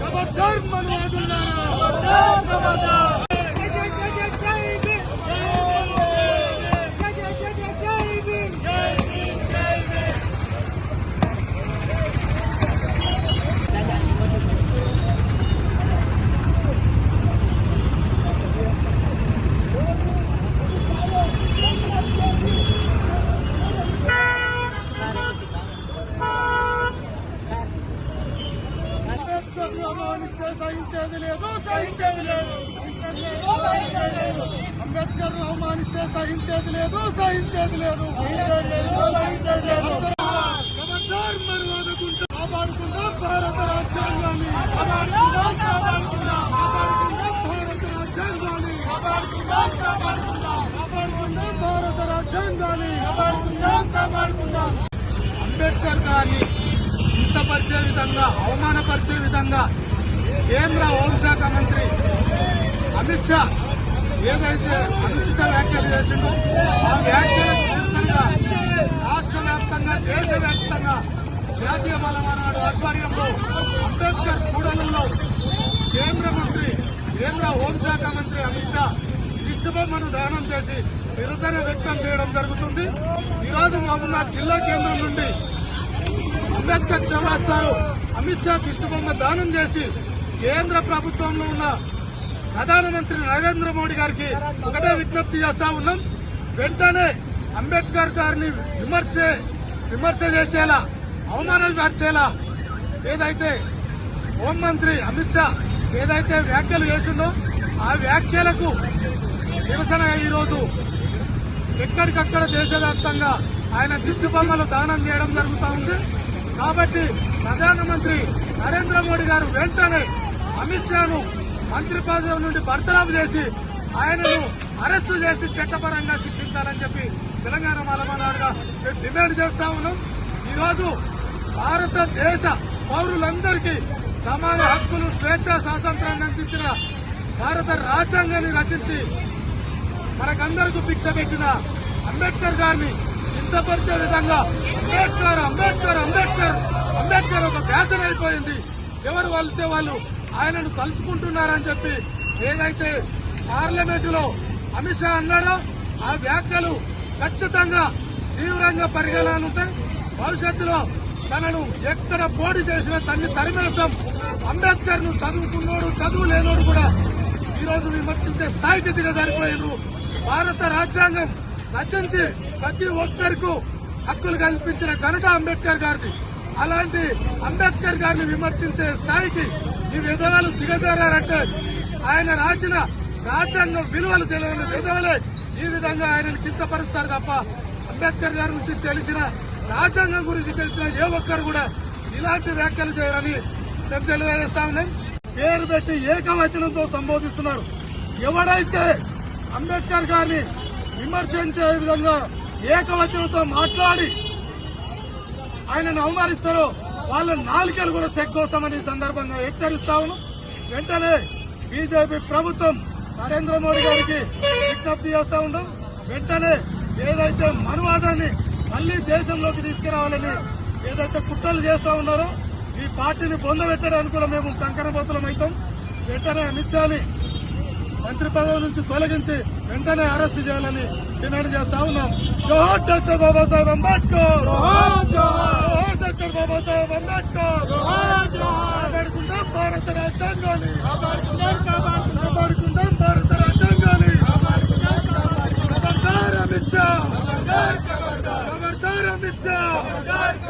ఖబర్దార్ మనువాదులారా సహించేది లేదు సహించేది లేదు. అంబేద్కర్ అవమానిస్తే సహించేది లేదు సహించేది లేదు. ఖబర్దార్ మనువాదకుంటా కాపాడుకుందాం భారత రాజ్యాంగాన్ని కాపాడుకుందాం కాపాడుకుందాం భారత రాజ్యాంగాన్ని కాపాడుకుందాం కాపాడుకుందాం భారత రాజ్యాంగాన్ని కాపాడుకుందాం కాపాడుకుందాం అంబేద్కర్ గారిని హింసపరిచే విధంగా అవమానపరిచే విధంగా కేంద్ర హోంశాఖ మంత్రి అమిత్ షా ఏదైతే అనుచిత వ్యాఖ్యలు చేసిండో ఆ వ్యాఖ్యలకు నిరసనగా రాష్ట్ర వ్యాప్తంగా దేశవ్యాప్తంగా జాతీయ బలమానాడు ఆధ్వర్యంలో అంబేద్కర్ కూడలలో కేంద్ర మంత్రి కేంద్ర హోంశాఖ మంత్రి అమిత్ షా దిష్టిబొమ్మను దానం చేసి నిరసన వ్యక్తం చేయడం జరుగుతుంది. ఈరోజు మహబూబ్నాథ్ జిల్లా కేంద్రం నుండి అంబేద్కర్ చౌరాస్తారు అమిత్ షా దిష్టిబొమ్మ దానం చేసి కేంద్ర ప్రభుత్వంలో ఉన్న ప్రధానమంత్రి నరేంద్ర మోడీ గారికి ఒకటే విజ్ఞప్తి చేస్తా ఉన్నాం. వెంటనే అంబేద్కర్ గారిని విమర్శ విమర్శ చేసేలా అవమానం అవమానపరిచేలా ఏదైతే హోంమంత్రి అమిత్ షా ఏదైతే వ్యాఖ్యలు చేసిందో ఆ వ్యాఖ్యలకు నిరసన ఈరోజు ఎక్కడికక్కడ దేశవ్యాప్తంగా ఆయన దిష్టి బొమ్మలు దానం చేయడం జరుగుతూ ఉంది. కాబట్టి ప్రధానమంత్రి నరేంద్ర మోడీ గారు వెంటనే అమిత్ షాను మంత్రి పదవి నుండి బర్తరాపు చేసి ఆయనను అరెస్టు చేసి చట్టపరంగా శిక్షించాలని చెప్పి తెలంగాణ మలమనాడుగా మేము డిమాండ్ చేస్తా ఉన్నాం. ఈరోజు భారతదేశ పౌరులందరికీ సమాన హక్కులు స్వేచ్ఛ స్వాతంత్రాన్ని అందించిన భారత రాజ్యాంగాన్ని రచించి మనకందరికీ భిక్ష పెట్టిన అంబేద్కర్ గారిని చింతపరిచే విధంగా అంబేద్కర్ అంబేద్కర్ అంబేద్కర్ అంబేద్కర్ ఒక ఫ్యాషన్ అయిపోయింది ఎవరు వాళ్ళతే వాళ్ళు ఆయనను కలుసుకుంటున్నారని చెప్పి ఏదైతే పార్లమెంటులో అమిత్ షా అన్నాడో ఆ వ్యాఖ్యలు ఖచ్చితంగా తీవ్రంగా పరిగణనుంటాయి భవిష్యత్తులో తనను ఎక్కడ పోటీ చేసినా తన్ని తరిమేస్తాం. అంబేద్కర్ను చదువుకున్నోడు చదువు లేనోడు కూడా ఈరోజు విమర్శించే స్థాయికి దిగజారిపోయారు భారత రాజ్యాంగం రచించి ప్రతి ఒక్కరికి హక్కులు కల్పించిన ఘనత అంబేద్కర్ గారిది. అలాంటి అంబేద్కర్ గారిని విమర్శించే స్థాయికి ఈ విధవలు దిగజారంటే ఆయన రాసిన రాజ్యాంగం విలువలు తెలియని విధవలే ఈ విధంగా ఆయనను కించపరుస్తారు తప్ప అంబేద్కర్ గారి నుంచి తెలిసిన రాజ్యాంగం గురించి తెలిసిన ఏ ఒక్కరు కూడా ఇలాంటి వ్యాఖ్యలు చేయరని మేము తెలియజేస్తా ఉన్నాం. పేరు పెట్టి ఏకవచనంతో సంబోధిస్తున్నారు. ఎవడైతే అంబేద్కర్ గారిని విమర్శించే విధంగా ఏకవచనంతో మాట్లాడి ఆయనను అవమానిస్తారో వాళ్ళ నాలుకలు కూడా తెగ్గోస్తామని ఈ సందర్భంగా హెచ్చరిస్తా ఉన్నాం. వెంటనే బీజేపీ ప్రభుత్వం నరేంద్ర మోడీ గారికి విజ్ఞప్తి చేస్తా ఉన్నాం. వెంటనే ఏదైతే మనువాదాన్ని మళ్ళీ దేశంలోకి తీసుకురావాలని ఏదైతే కుట్రలు చేస్తా ఉన్నారో ఈ పార్టీని పొందబెట్టడానికి కూడా మేము కంకణబోతులం అవుతాం. వెంటనే అమిత్ షాని మంత్రి పదవి నుంచి తొలగించి వెంటనే అరెస్ట్ చేయాలని డిమాండ్ చేస్తా ఉన్నాం. జోహర్ డాక్టర్ బాబాసాహెబ్ అంబేద్కర్!